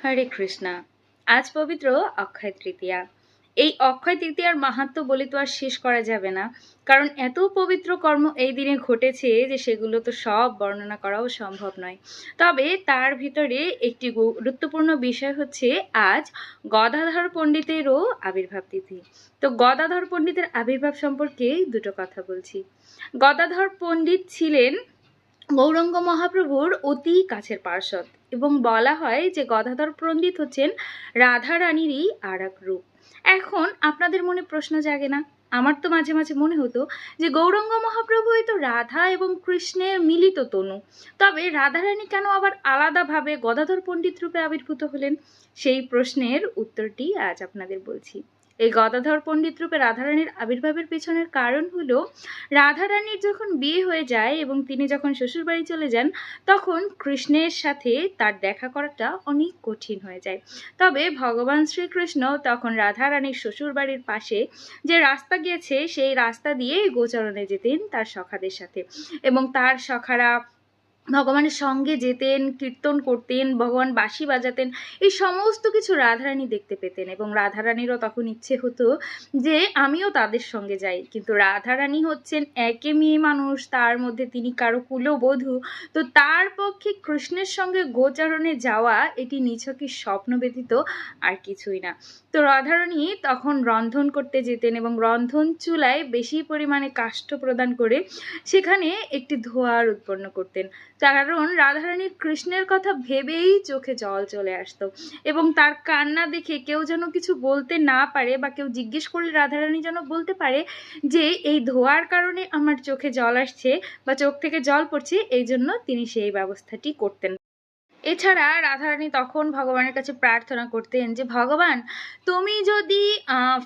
হরে কৃষ্ণা। আজ পবিত্র অক্ষয় তৃতীয়া। এই অক্ষয় তৃতীয়ার মাহাত্ম বলে তো আর শেষ করা যাবে না। কারণ এত পবিত্র কর্ম এই দিনে ঘটেছে যে সেগুলো তো সব বর্ণনা করাও সম্ভব নয়। তবে তার ভিতরে একটি গুরুত্বপূর্ণ বিষয় হচ্ছে আজ গদাধর পণ্ডিতেরও আবির্ভাব তিথি। তো গদাধর পণ্ডিতের আবির্ভাব সম্পর্কে দুটো কথা বলছি। গদাধর পণ্ডিত ছিলেন গৌরঙ্গ মহাপ্রভুর অতি কাছের পার্শ্বদ। এবং বলা হয় যে গদাধর পণ্ডিত হচ্ছেন রাধা রানীরই আর এক রূপ। এখন আপনাদের মনে প্রশ্ন জাগে না? আমার তো মাঝে মাঝে মনে হতো যে গৌরঙ্গ মহাপ্রভুই তো রাধা এবং কৃষ্ণের মিলিত তনু। তবে রাধারানী কেন আবার আলাদাভাবে গদাধর পণ্ডিত রূপে আবির্ভূত হলেন? সেই প্রশ্নের উত্তরটি আজ আপনাদের বলছি। এই গদাধর পণ্ডিত রূপে রাধারানীর আবির্ভাবের পেছনের কারণ হলো, রাধারানীর যখন বিয়ে হয়ে যায় এবং তিনি যখন শ্বশুরবাড়ি চলে যান, তখন কৃষ্ণের সাথে তার দেখা করাটা অনেক কঠিন হয়ে যায়। তবে ভগবান শ্রীকৃষ্ণ তখন রাধারানীর শ্বশুরবাড়ির পাশে যে রাস্তা গিয়েছে, সেই রাস্তা দিয়ে গোচরণে যেতেন তার সখাদের সাথে। এবং তার সখারা ভগবানের সঙ্গে যেতেন, কীর্তন করতেন, ভগবান বাঁশি বাজাতেন, এই সমস্ত কিছু রাধারানী দেখতে পেতেন এবং রাধারানীরও তখন ইচ্ছে হতো যে আমিও তাদের সঙ্গে যাই। কিন্তু রাধারানী হচ্ছেন একে মেয়ে মানুষ, তার মধ্যে তিনি কারও কুলবধূ। তো তার পক্ষে কৃষ্ণের সঙ্গে গোচারণে যাওয়া এটি নিছকই স্বপ্ন ব্যতীত আর কিছুই না। তো রাধারানী তখন রন্ধন করতে যেতেন এবং রন্ধন চুলায় বেশি পরিমাণে কাষ্ঠ প্রদান করে সেখানে একটি ধোঁয়ার উৎপন্ন করতেন। কারণ রাধারানীর কৃষ্ণের কথা ভেবেই চোখে জল চলে আসতো এবং তার কান্না দেখে কেউ যেন কিছু বলতে না পারে বা কেউ জিজ্ঞেস করলে রাধারানী যেন বলতে পারে যে, এই ধোয়ার কারণে আমার চোখে জল আসছে বা চোখ থেকে জল পড়ছে এই জন্য তিনি সেই ব্যবস্থাটি করতেন। এছাড়া রাধারানী তখন ভগবানের কাছে প্রার্থনা করতেন যে, ভগবান, তুমি যদি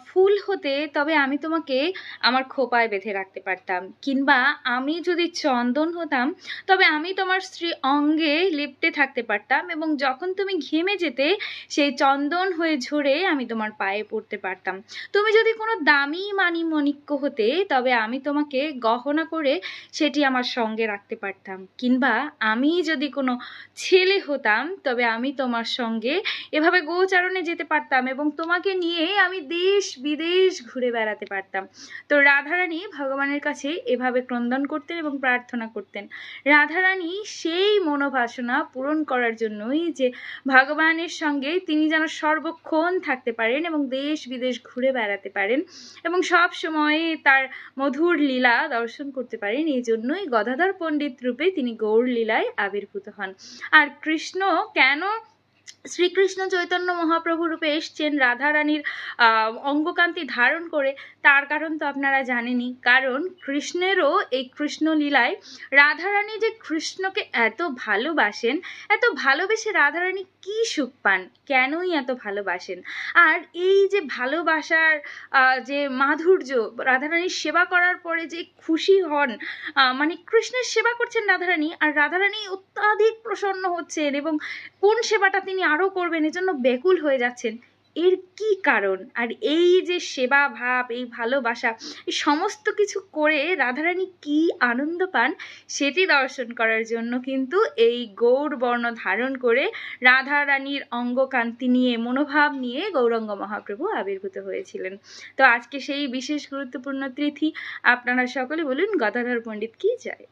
ফুল হতে, তবে আমি তোমাকে আমার খোপায় বেঁধে রাখতে পারতাম। কিংবা আমি যদি চন্দন হতাম, তবে আমি তোমার স্ত্রী অঙ্গে লিপটে থাকতে পারতাম এবং যখন তুমি ঘেমে যেতে, সেই চন্দন হয়ে ঝরে আমি তোমার পায়ে পড়তে পারতাম। তুমি যদি কোনো দামি মানি মণিক্য হতে, তবে আমি তোমাকে গহনা করে সেটি আমার সঙ্গে রাখতে পারতাম। কিংবা আমি যদি কোনো ছেলে হতাম, তবে আমি তোমার সঙ্গে এভাবে গোচারণে যেতে পারতাম এবং তোমাকে নিয়ে আমি দেশ বিদেশ ঘুরে বেড়াতে পারতাম। তো রাধারানী ভগবানের কাছে এভাবে ক্রন্দন করতেন এবং প্রার্থনা করতেন। রাধারানী সেই মনোবাসনা পূরণ করার জন্যই যে ভগবানের সঙ্গে তিনি যেন সর্বক্ষণ থাকতে পারেন এবং দেশ বিদেশ ঘুরে বেড়াতে পারেন এবং সব সময় তার মধুর লীলা দর্শন করতে পারেন, এই জন্যই গদাধর পণ্ডিত রূপে তিনি গৌর লীলায় আবির্ভূত হন। আর কৃষ্ণ কেন শ্রীকৃষ্ণ চৈতন্য মহাপ্রভু রূপে এসছেন। রাধারানীর অঙ্গকান্তি ধারণ করে। তার কারণ তো আপনারা জানেনই। কারণ কৃষ্ণেরও এই কৃষ্ণ লীলায় রাধারানী যে কৃষ্ণকে এত ভালোবাসেন, এত ভালোবেসে রাধারানী কি সুখ পান? কেনই এত ভালোবাসেন? আর এই যে ভালোবাসার যে মাধুর্য রাধারানীর সেবা করার পরে যে খুশি হন মানে কৃষ্ণের সেবা করছেন রাধারানী আর রাধারানী অত্যাধিক প্রসন্ন হচ্ছেন এবং কোন সেবাটা তিনি আরও করবেন এজন্য ব্যাকুল হয়ে যাচ্ছেন। এর কি কারণ? আর এই যে সেবা ভাব, এই ভালোবাসা, এই সমস্ত কিছু করে রাধারানী কি আনন্দ পান, সেটি দর্শন করার জন্য কিন্তু এই গৌর বর্ণ ধারণ করে রাধারানীর অঙ্গকান্তি নিয়ে, মনোভাব নিয়ে গৌরঙ্গ মহাপ্রভু আবির্ভূত হয়েছিলেন। তো আজকে সেই বিশেষ গুরুত্বপূর্ণ তিথি, আপনারা সকলে বলুন গদাধর পণ্ডিত কি যায়